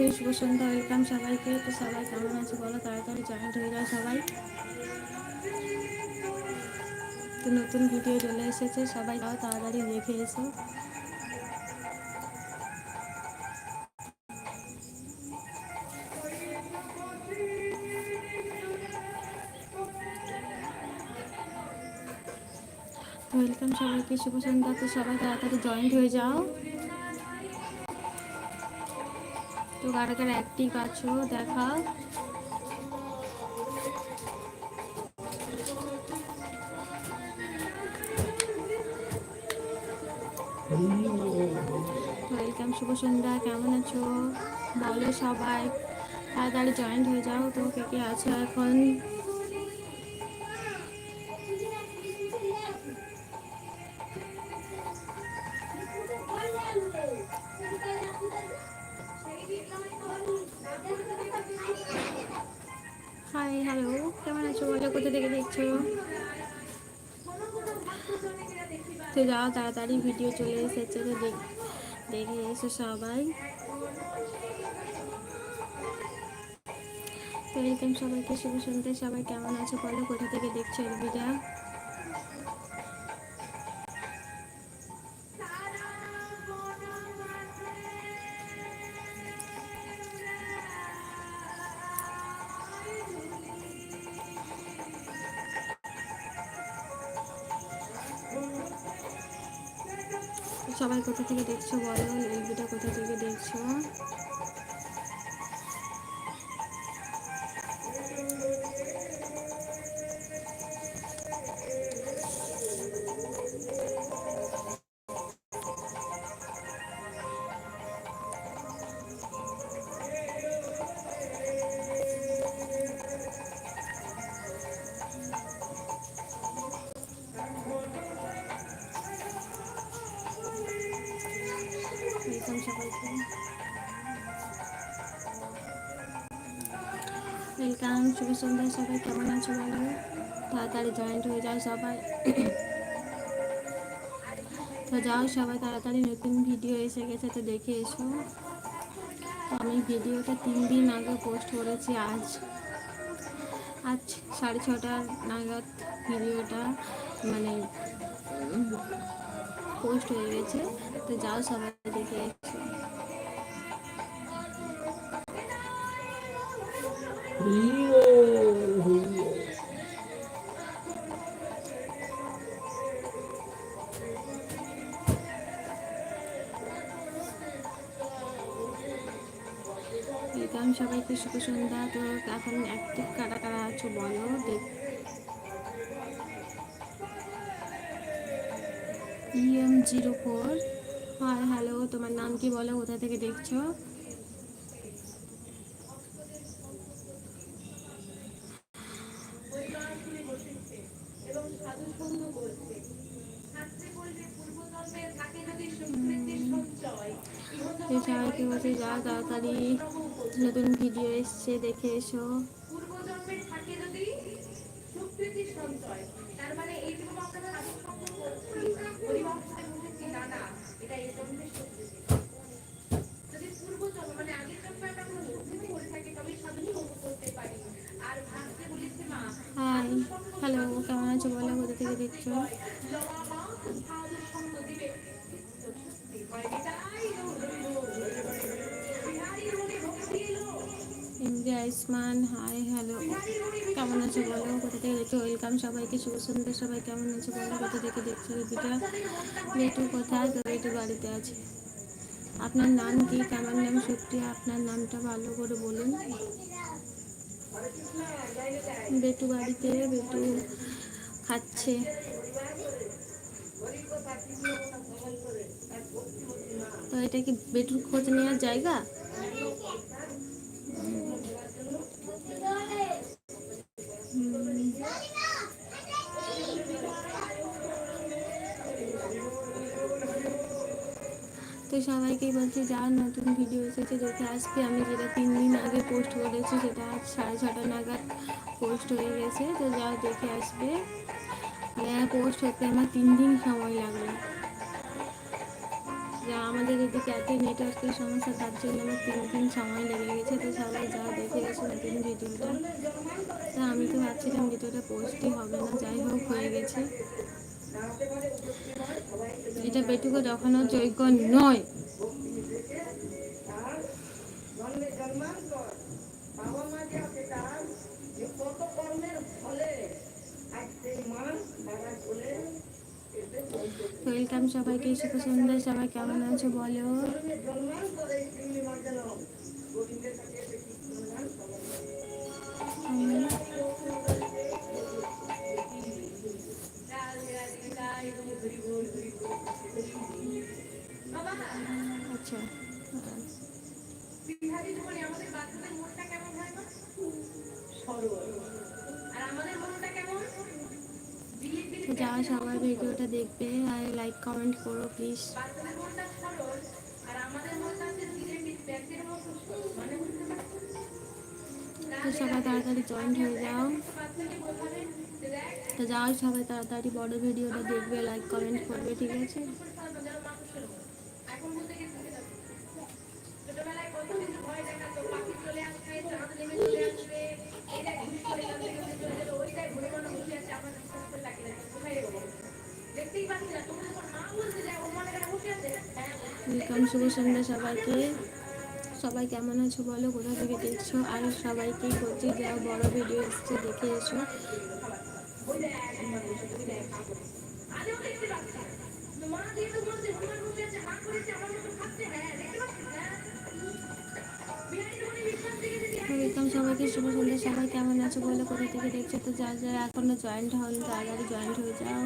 তো শুভ সন্ধ্যা, ওয়েলকাম সবাইকে। তো সবাই কেমন আছে বলো? তাড়াতাড়ি জয়েন্ট হয়ে যাও সবাই। তো নতুন ভিডিও চলে এসেছে, সবাই যাও তাড়াতাড়ি দেখে এসো। ওয়েলকাম সবাইকে, শুভ সন্ধ্যা। তো সবাই তাড়াতাড়ি জয়েন্ট হয়ে যাও। কারা কারা অ্যাক্টিভ আছো, দেখাও। ওয়েলকাম, শুভ সন্ধ্যা, কেমন আছো? বলো সবাই, তাড়াতাড়ি জয়েন্ট হয়ে যাও তো, কে কে আছো এখন? কোথা থেকে দেখছ? তো যাও, তাড়াতাড়ি ভিডিও চলে এসেছে তো দেখ এসো সবাই। তো ওয়েলকাম সবাইকে শুভ শুনতে সবাই কেমন আছো বলো? কোথা থেকে দেখছ এই কোথা থেকে দেখছ বলো সন্ধ্যা সবাই কেমন আছো বলো? তাড়াতাড়ি জয়েন্ট হয়ে যাও সবাই। তো যাও সবাই, তাড়াতাড়ি নতুন ভিডিও এসে গেছে, তো দেখে এসো। আমি ভিডিওটা তিন দিন আগে পোস্ট করেছি আজ। আজ সাড়ে ছটার নাগাদ ভিডিওটা মানে পোস্ট হয়ে গেছে। তো যাও সবাই দেখে এসো। ওয়েলকাম সবাইকে শুভ সন্ধ্যা। তো এখন অ্যাক্টিভ কারা কারা আছো বলো, দেখ M zero four hi hello তোমার নাম কি বলো? কোথা থেকে দেখছ? সবাইকে বলছি যাও তাড়াতাড়ি নতুন ভিডিও এসছে দেখে এসো। ইন্ডিয়া আয়ুষ্মান হাই হ্যালো কেমন আছো বলো? কোথা থেকে দেখছ? ওয়েলকাম সবাইকে, শুভ সন্ধ্যা। সবাই কেমন আছো বলো? কোথা থেকে দেখছ রেপিটা বেটু কোথায় তো বেটু বাড়িতে আছে। আপনার নাম কি? কেমন নাম? সত্যি আপনার নামটা ভালো করে বলুন। বেটু বাড়িতে, বেটু খাচ্ছে। তো এটা কি বেটুর খোঁজ নেওয়ার জায়গা? তো সবাইকেই বলছি যা নতুন ভিডিও এসেছে, দেখে আসবে। আমি যেটা তিন দিন আগে পোস্ট করেছি, সেটা আজ সাড়ে ছটা নাগাদ পোস্ট হয়ে গেছে। তো যা দেখে আসবে। পোস্ট হতে আমার তিন দিন সময় লাগল। যা আমাদের এদিকে এত নেটওয়ার্কের সমস্যা, তার জন্য আমার তিন দিন সময় লেগে গেছে। তো সবাই যা দেখে গেছে নতুন ভিডিওটা। তা আমি তো ভাবছিলাম ভিডিওটা পোস্টই হবে না, যাই হোক, হয়ে গেছে। এটা বেটুকু দেখানোর যোগ্য নয়। ওয়েলকাম সবাইকে শুভ সন্ধ্যা সবাই কেমন আছো বলো? করো তো সবাই তাড়াতাড়ি জয়েন্ট হয়ে যাও। তো যাও সবাই তাড়াতাড়ি, বড় ভিডিওটা দেখবে লাইক কমেন্ট করবে, ঠিক আছে? শুভ সন্ধ্যা সবাইকে। সবাই কেমন আছো বলো? কোথা থেকে দেখছ? আর সবাইকে বলছি, যারা বড় ভিডিও এসছে, দেখে এসো। ওয়েলকাম সবাইকে শুভ সন্ধ্যা। সবাই কেমন আছো বলো? কোথা থেকে দেখছ? তো যারা যারা এখনও জয়েন্ট হন, তাড়াতাড়ি জয়েন্ট হয়ে যাও।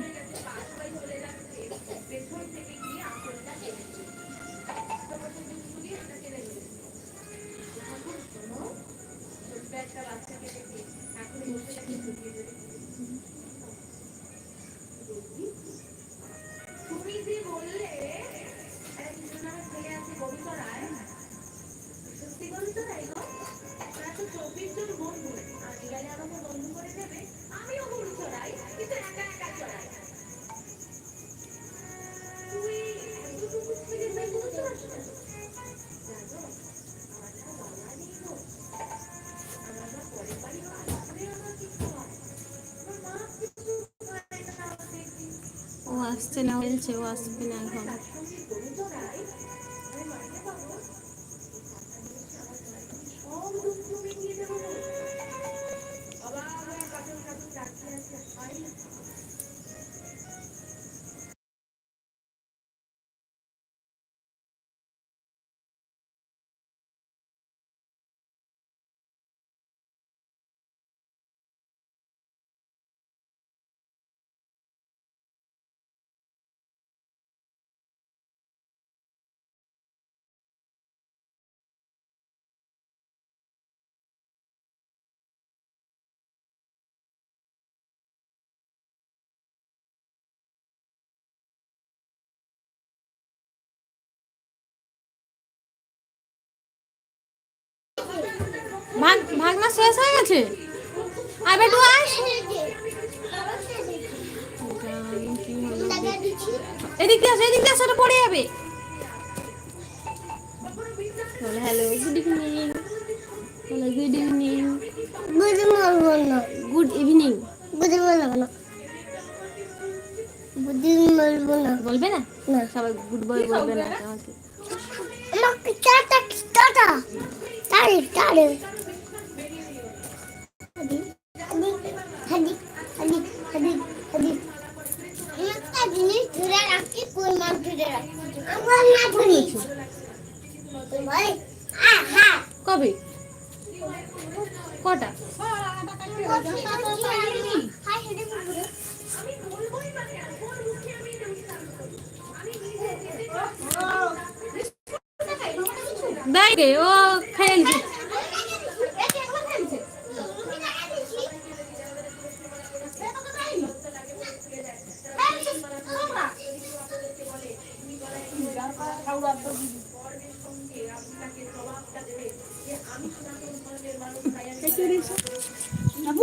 ও আসছে না বলছে ভাগ ভাগনা শেষ হয়ে গেছে? আর বেটু হলো এদিক দিয়ে আসো এদিক দিয়ে আসো পড়ে যাবে। Hello good evening hello good evening বুঝতে পারব না গুড ইভিনিং বলো কেন বুদ্ধি বলব না বলবে না? না। সবাই গুড বয় বলবে না আমাকে আমাকে টাটা টাটা টাড়ে টাড়ে কবে? কটা? হাই হেডে বলব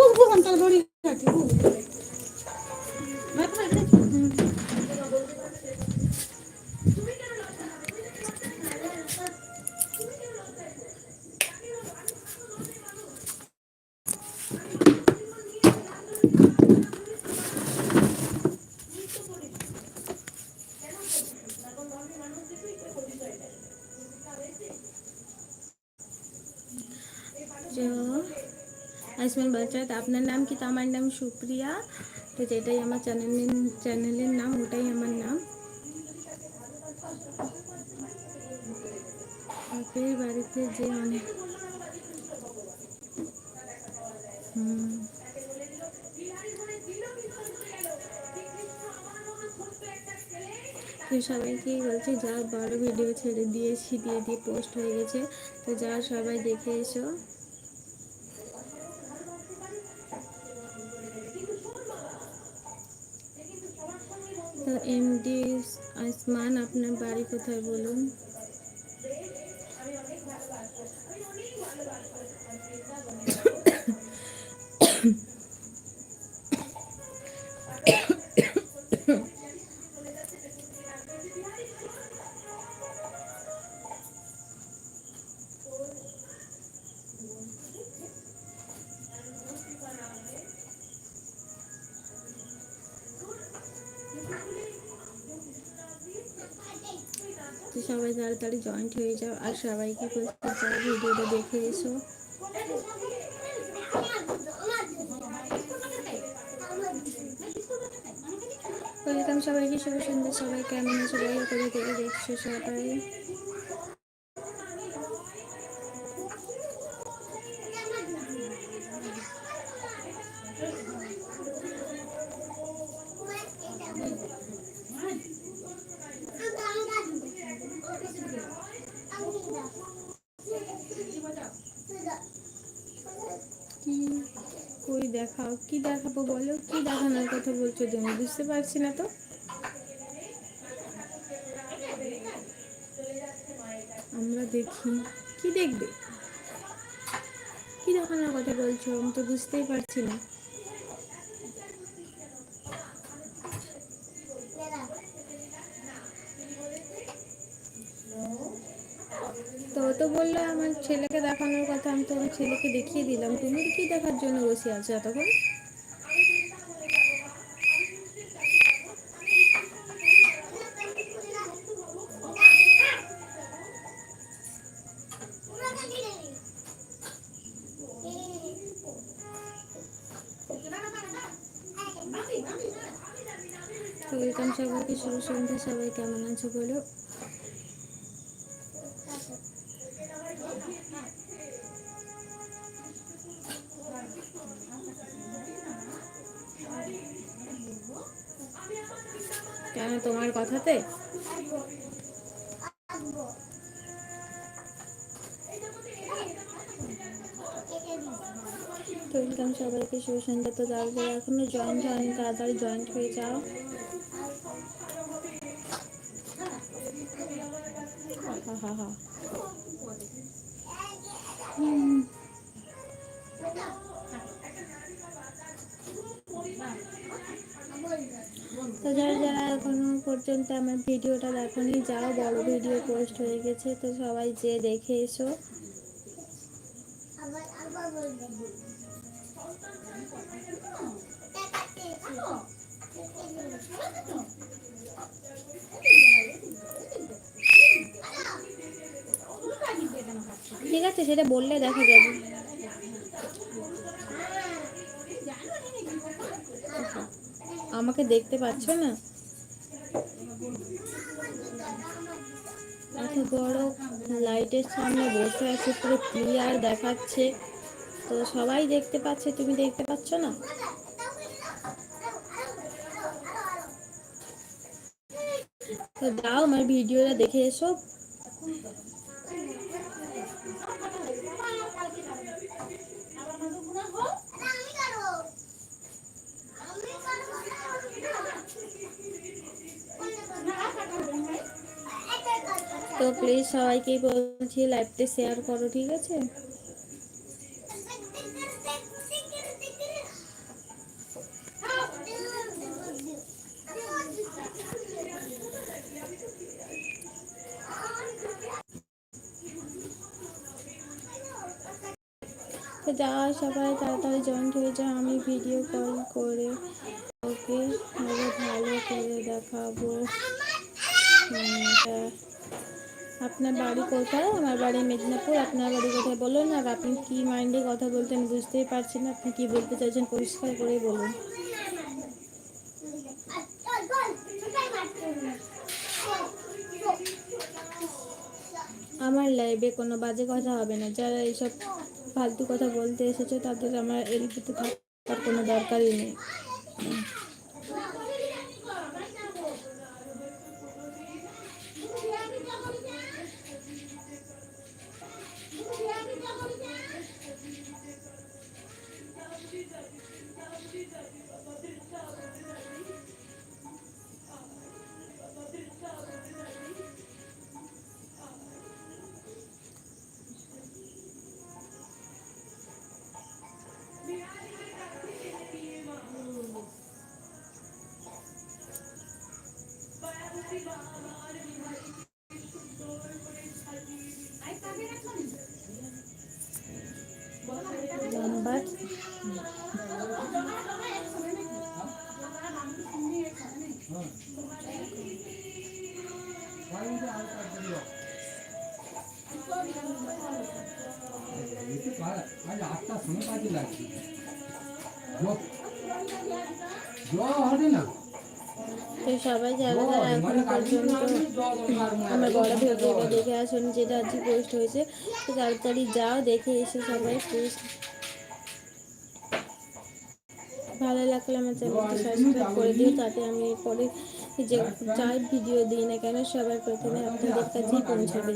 দেয় রে ও খেলছে তো আয়ুষ্মান বাচ্চাত আপনার নাম কি? তো আমার নাম সুপ্রিয়া। তো যেটাই আমার চ্যানেলের চ্যানেলের নাম, ওটাই আমার নাম। বাড়িতে যে অনেক হুম। তো সবাইকেই বলছি, যা বড় ভিডিও ছেড়ে দিয়েছি দিয়ে দিয়ে পোস্ট হয়ে গেছে, তো যা সবাই দেখে এসো। তো এমডি আসমান আপনার বাড়ি কোথায় বলুন? তো সবাই তাড়াতাড়ি জয়েন্ট হয়ে যাও আর সবাইকে বলতে চাই ভিডিওটা দেখে এসো। ওয়েলকাম সবাইকে, শুভ সন্ধ্যা। সবাই কেমন আছে? কোথা দেখছ সবাই। কি দেখাবো বলো? কি দেখানোর কথা বলছো তুমি? বুঝতে পারছি না তো? আমরা দেখি। কি দেখবে? কি দেখানোর কথা বলছো? আমি তো বুঝতেই পারছি না। তো বলল আমার ছেলেকে দেখানোর কথা, আমি তো আমার ছেলেকে দেখিয়ে দিলাম। তুমি কি দেখার জন্য বসে আছো এতক্ষণ? তো ওয়েলকাম সবাইকে, শুভ সন্ধ্যা, সবাই কেমন আছো বলো? কেন তোমার কথাতে? ওয়েলকাম সবাইকে, শুভ সন্ধ্যা। তো যারা এখনও জয়েন্ট হয়নি, তাড়াতাড়ি জয়েন্ট হয়ে যাও। তো যারা যারা এখনও পর্যন্ত আমার ভিডিওটা দেখনি যাও বড় ভিডিও পোস্ট হয়ে গেছে, তো সবাই যে দেখে এসো। আবার আবার ঠিক আছে, সেটা বললে দেখা যাবে। আমাকে দেখতে পাচ্ছ না? এত বড় লাইটের সামনে বসে আছে, পুরো ক্লিয়ার দেখাচ্ছে। তো সবাই দেখতে পাচ্ছে, তুমি দেখতে পাচ্ছ না? দাও আমার ভিডিওটা দেখে এসো। তো প্লিজ সবাইকেই বলছি লাইভটা শেয়ার করো ঠিক আছে? সবাই তাড়াতাড়ি জয়েন্ট হয়ে যাও, আমি ভিডিও কল করে ওকে ভালো করে দেখাবো। আপনার বাড়ি কোথায়? আমার বাড়ি মেদিনীপুর। আপনার বাড়ি কোথায় বলুন? আর আপনি কি মাইন্ডে কথা বলতেন বুঝতেই পারছি না। আপনি কি বলতে চাইছেন পরিষ্কার করেই বলুন। আমার লাইভে কোনো বাজে কথা হবে না। যারা এইসব ফালতু কথা বলতে এসেছ তাদের আমার এলপিতে থাকার কোনো দরকারই নেই। নাম্বার আটটার সময় কাজে লাগছে জ- হবে না তো সবাই যারা যারা এখন পর্যন্ত আমার বড় ভিডিওটা দেখে আসুন যেটা আজকে পোস্ট হয়েছে। তো তাড়াতাড়ি যাও দেখে এসে সবাই প্লিজ ভালো লাগলে আমার চ্যানেলটা সাবস্ক্রাইব করে দিও তাতে আমি পরে যে যাই ভিডিও দিই না কেন সবার প্রথমে আপনাদের কাছেই পৌঁছাবে।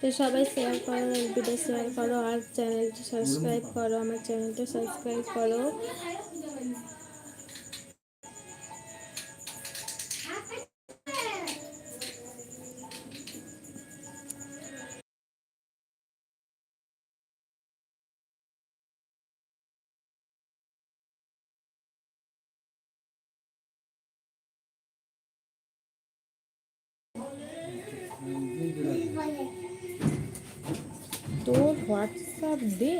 তো সবাই শেয়ার করো ভিডিও শেয়ার করো, আর চ্যানেলটি সাবস্ক্রাইব করো, আমার চ্যানেলটা সাবস্ক্রাইব করো। হোয়াটসঅ্যাপ দে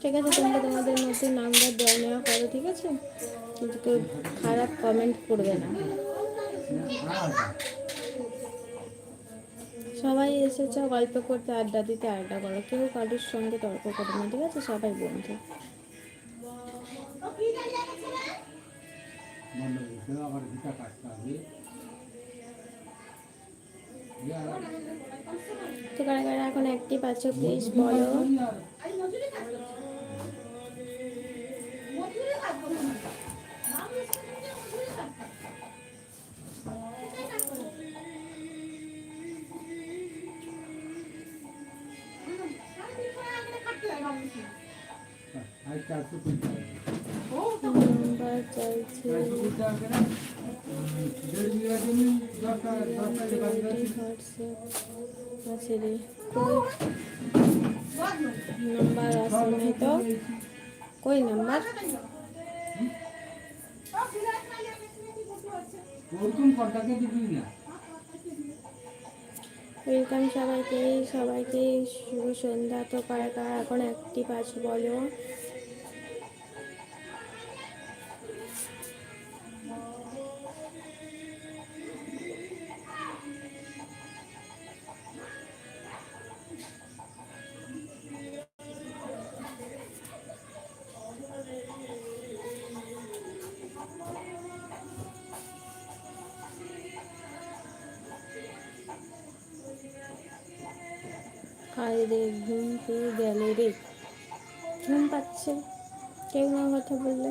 ঠিক আছে, তোমরা তোমাদের মধ্যে নাম্বার দেওয়া নেওয়া করো, ঠিক আছে? কিন্তু কেউ খারাপ কমেন্ট করবে না। সবাই এসেছে, গল্প করতে, আড্ডা দিতে, আড্ডা করো। কেউ কারোর সঙ্গে তর্ক করবে না, ঠিক আছে? সবাই বন্ধু। আবার তো কারা কারা এখন অ্যাক্টিভ আছো প্লিজ বলো। আজ আছে ওয়েলকাম সবাইকে সবাইকে শুভ সন্ধ্যা। তো কারা কারা এখন অ্যাক্টিভ আছে বলো? আরে রে ঘুম পেয়ে গেলে রে। ঘুম পাচ্ছে। কেউ না কথা বললে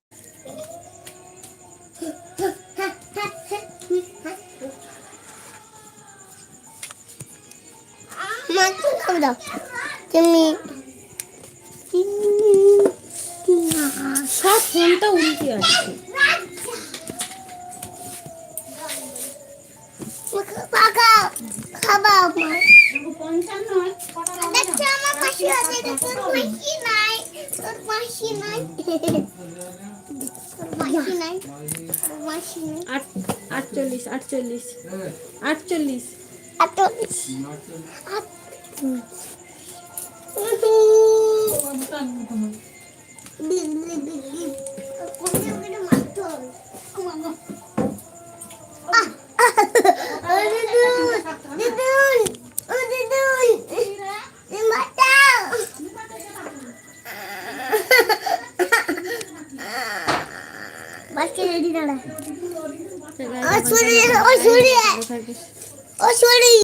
পাশে নাই তোর পাশে নাই আট আটচল্লিশ আটচল্লিশ এ আটচল্লিশ বাচ্চা রেডি দাঁড়া oh sorry oh sorry. Oh sorry.